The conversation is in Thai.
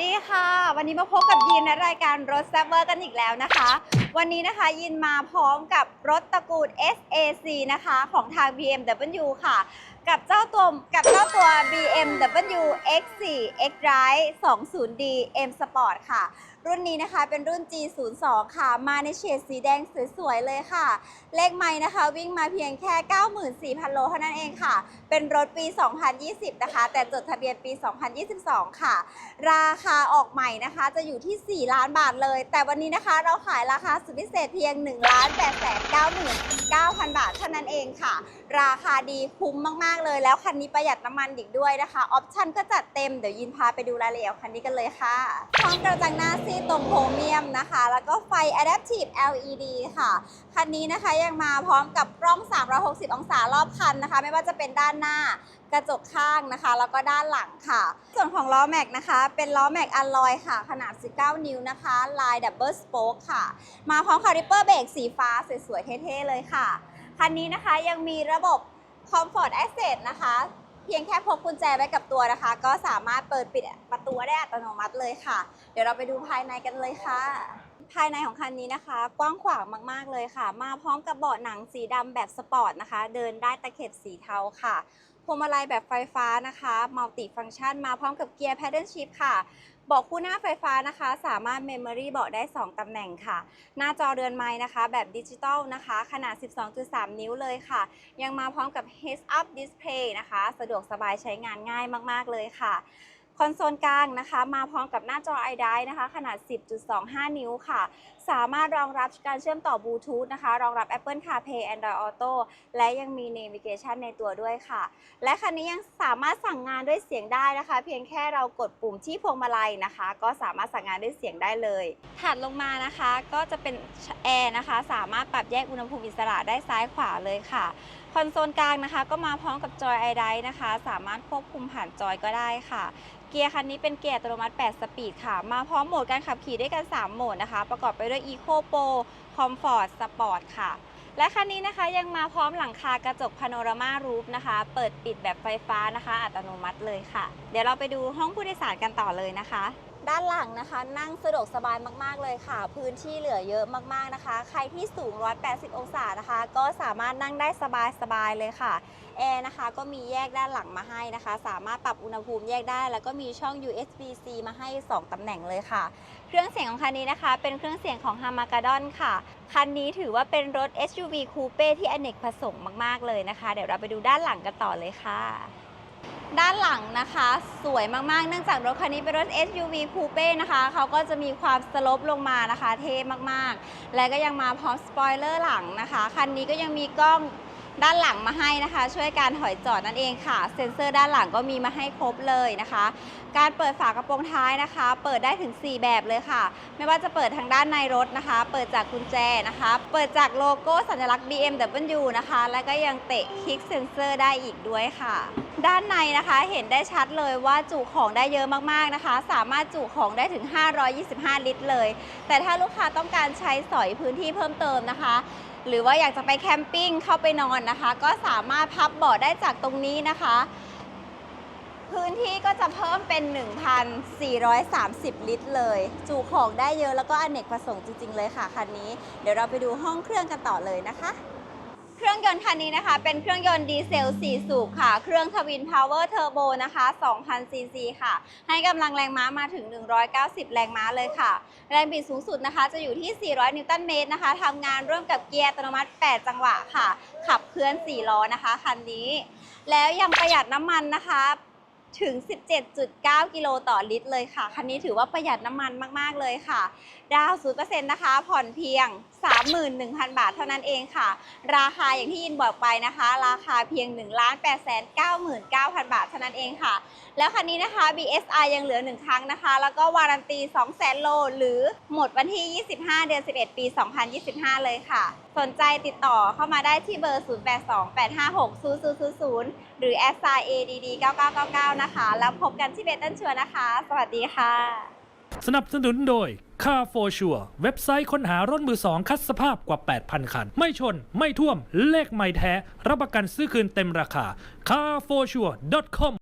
ดีค่ะวันนี้มาพบกับยินในรายการรถแซบเวอร์กันอีกแล้วนะคะ วันนี้นะคะยินมาพร้อมกับรถตระกูล SAC นะคะของทาง BMW ค่ะ กับเจ้าตัวกับเจ้าตัว BMW X4 X-Drive 20D M Sport ค่ะ รุ่นนี้นะคะเป็นรุ่น G02 ค่ะ มาในเฉดสีแดงสวยๆเลยค่ะ เลขไม้นะคะ วิ่งมาเพียงแค่ 94,000 โลเท่านั้นเองค่ะ เป็นรถปี 2020 นะคะ แต่จดทะเบียนปี 2022 ค่ะ ราคาออกใหม่นะคะ จะอยู่ที่ 4 ล้านบาทเลย แต่วันนี้นะคะเราขายราคาสุดพิเศษเพียง 1 8 9 9 0 0 0 บาทเท่านั้นเองค่ะ ราคาดีคุ้มมากๆเลย แล้วคันนี้ประหยัดน้ำมันอีกด้วยนะคะออปชั่นก็จัดเต็มเดี๋ยวยินพาไปดูรายละเอียดคันนี้กันเลยค่ะพร้อมกระจังหน้าซีตรงโพรเมียมนะคะ แล้วก็ไฟ Adaptive LED ค่ะคันนี้นะคะยังมาพร้อมกับกล้อง 360 องศารอบคันนะคะ ไม่ว่าจะเป็นด้านหน้ากระจกข้างนะคะ แล้วก็ด้านหลังค่ะ ส่วนของล้อแม็กนะคะ เป็นล้อแม็กอัลลอยค่ะ ขนาด 19 นิ้วนะคะ ลายดับเบิลสโป๊กค่ะ มาพร้อมคาลิเปอร์เบรกสีฟ้าสวยๆเท่ๆเลยค่ะ คันนี้นะคะยังมีระบบ Comfort Access นะคะ เพียงแค่พกกุญแจไว้กับตัวนะคะ ก็สามารถเปิดปิดประตูได้อัตโนมัติเลยค่ะ เดี๋ยวเราไปดูภายในกันเลยค่ะภายในของคันนี้นะคะ กว้างขวางมาก ๆ เลยค่ะ มาพร้อมกับเบาะหนังสีดำแบบสปอร์ตนะคะ เดินได้ตะเข็บสีเทาค่ะ พวงมาลัยแบบไฟฟ้านะคะมัลติฟังก์ชันมาพร้อมกับเกียร์ Paddle Shift ค่ะ เบาะคู่หน้าไฟฟ้านะคะ สามารถ Memory เบาะได้ 2 ตำแหน่งค่ะ หน้าจอเรือนไม้นะคะ แบบดิจิตอลนะคะ ขนาด 12.3 นิ้วเลยค่ะ ยังมาพร้อมกับ Heads Up Display นะคะ สะดวกสบายใช้งานง่ายมาก ๆ เลยค่ะ คอนโซลกลางนะคะ มาพร้อมกับหน้าจอ iDrive นะคะ ขนาด 10.25 นิ้วค่ะ สามารถรองรับการเชื่อมต่อบลูทูธนะคะ รองรับ Apple CarPlay Android Auto และยังมี Navigation ในตัวด้วยค่ะ และคันนี้ยังสามารถสั่งงานด้วยเสียงได้นะคะ เพียงแค่เรากดปุ่มที่พวงมาลัยนะคะ ก็สามารถสั่งงานด้วยเสียงได้เลย ถัดลงมานะคะก็จะเป็นแอร์นะคะ สามารถปรับแยกอุณหภูมิอิสระได้ซ้ายขวาเลยค่ะคอนโซลกลางนะคะ ก็มาพร้อมกับจอยไอไดนะคะ สามารถควบคุมผ่านจอยก็ได้ค่ะ เกียร์คันนี้เป็นเกียร์อัตโนมัติ 8 สปีดค่ะ มาพร้อมโหมดการขับขี่ด้วยกัน 3 โหมดนะคะ ประกอบไปด้วย Eco Pro Comfort Sport ค่ะและคันนี้นะคะยังมาพร้อมหลังคากระจกพาโนรามารูฟนะคะ เปิดปิดแบบไฟฟ้านะคะ อัตโนมัติเลยค่ะ เดี๋ยวเราไปดูห้องผู้โดยสารกันต่อเลยนะคะ ด้านหลังนะคะนั่งสะดวกสบายมากๆเลยค่ะ พื้นที่เหลือเยอะมากๆนะคะ ใครที่สูง 180 องศานะคะ ก็สามารถนั่งได้สบายๆเลยค่ะแอร์นะคะก็มีแยกด้านหลังมาให้นะคะ สามารถปรับอุณหภูมิแยกได้ แล้วก็มีช่อง USB-C มาให้ 2 ตำแหน่งเลยค่ะ เครื่องเสียงของคันนี้นะคะ เป็นเครื่องเสียงของ h a m a g a d o n ค่ะ คันนี้ถือว่าเป็นรถ SUV Coupe ที่อเนกประสงค์มาก ๆ เลยนะคะ เดี๋ยวเราไปดูด้านหลังกันต่อเลยค่ะ ด้านหลังนะคะ สวยมากๆ เนื่องจากรถคันนี้เป็นรถ SUV Coupe นะคะเขาก็จะมีความสโลปลงมานะคะ เท่มากๆ และก็ยังมาพร้อมสปอยเลอร์หลังนะคะ คันนี้ก็ยังมีกล้อง ด้านหลังมาให้นะคะ ช่วยการถอยจอดนั่นเองค่ะ เซ็นเซอร์ด้านหลังก็มีมาให้ครบเลยนะคะ การเปิดฝากระโปรงท้ายนะคะ เปิดได้ถึง 4 แบบเลยค่ะ ไม่ว่าจะเปิดทางด้านในรถนะคะ เปิดจากกุญแจนะคะ เปิดจากโลโก้สัญลักษณ์ BMW นะคะ และก็ยังเตะคลิกเซ็นเซอร์ได้อีกด้วยค่ะ ด้านในนะคะเห็นได้ชัดเลยว่าจุของได้เยอะมากๆนะคะ สามารถจุของได้ถึง 525 ลิตรเลย แต่ถ้าลูกค้าต้องการใช้สอยพื้นที่เพิ่มเติมนะคะ หรือว่าอยากจะไปแคมปิ้งเข้าไปนอนนะคะ ก็สามารถพับเบาะได้จากตรงนี้นะคะ พื้นที่ก็จะเพิ่มเป็น 1,430 ลิตรเลย จุของได้เยอะแล้วก็อเนกประสงค์จริง ๆ เลยค่ะคันนี้ เดี๋ยวเราไปดูห้องเครื่องกันต่อเลยนะคะ เครื่องยนต์คันนี้นะคะ เป็นเครื่องยนต์ดีเซล 4 สูบค่ะ เครื่องทวินพาวเวอร์เทอร์โบนะคะ2,000ซีซีค่ะ ให้กำลังแรงม้ามาถึง 190 แรงม้าเลยค่ะ แรงบิดสูงสุดนะคะ จะอยู่ที่ 400 นิวตันเมตรนะคะทำงานร่วมกับเกียร์อัตโนมัติ 8 จังหวะค่ะ ขับเคลื่อน 4 ล้อนะคะ คันนี้ แล้วยังประหยัดน้ำมันนะคะ ถึง 17.9 กิโลต่อลิตรเลยค่ะ คันนี้ถือว่าประหยัดน้ำมันมาก ๆ เลยค่ะ ดาวน์0%นะคะ ผ่อนเพียง 31,000 บาทเท่านั้นเองค่ะ ราคาอย่างที่ยินบอกไปนะคะ ราคาเพียง 1 8 9 9 0 0 0 บาทเท่านั้นเองค่ะ แล้วคันนี้นะคะ BSI ยังเหลือ 1 ครั้งนะคะ แล้วก็วารันตี 200,000 โล หรือหมดวันที่ 25 เดือน 11 ปี 2025 เลยค่ะ สนใจติดต่อเข้ามาได้ที่เบอร์ 0828560000 หรือ s i a d d 9999 นะคะ แล้วพบกันที่เบตันชัวนะคะ สวัสดีค่ะ สนับสนุนโดย Car for Sure เว็บไซต์ค้นหารถมือสองคัดสภาพกว่า 8,000 คัน ไม่ชน ไม่ท่วม เลขไม่แท้ รับประกันซื้อคืนเต็มราคา carforsure.com